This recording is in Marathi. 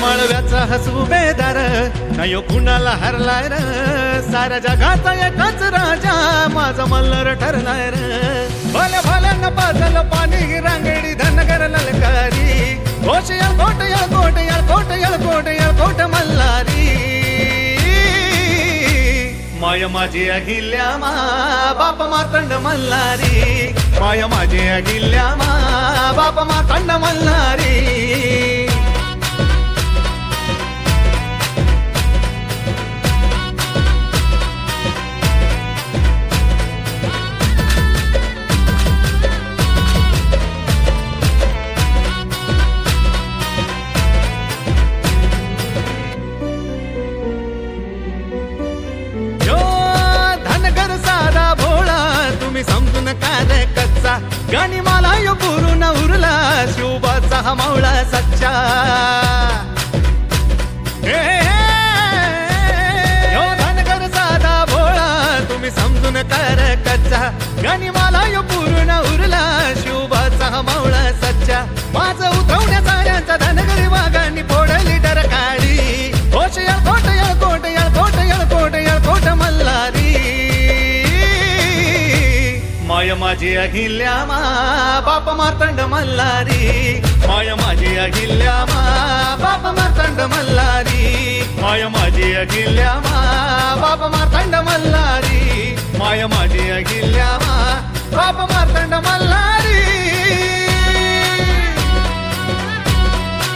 माळव्याचा हसू बेदार. नाही कुणाला हरलाय र? साऱ्या जगाचा एकाच राजा. माझा मल्लर ठरलाय र. भल्या भल्यानं पाजल पाणी रांगडी धनगर ललकारी. घोष या कोट या कोट या कोट या कोट या कोट मल्हारी. माय माझी अहिल्या मा बाप मातंड मल्हारी. माय माझी अहिल्या मा बाप मातंड मल्हारी. तुम्ही समजून काय रे कच्चा. गाणी मला यो पुरून उरला शिवबाचा हा मावळा सच्चा. धनगर साधा भोळा तुम्ही समजून काय रे कच्चा. गाणी मला यो माय माझी अहिल्या मा बाप मातंड मल्हारी. माय माझी अहिल्या मा बाप मातंड मल्हारी. माय माझी अहिल्या मा बाप मातंड मल्हारी. माय माझी अहिल्या मा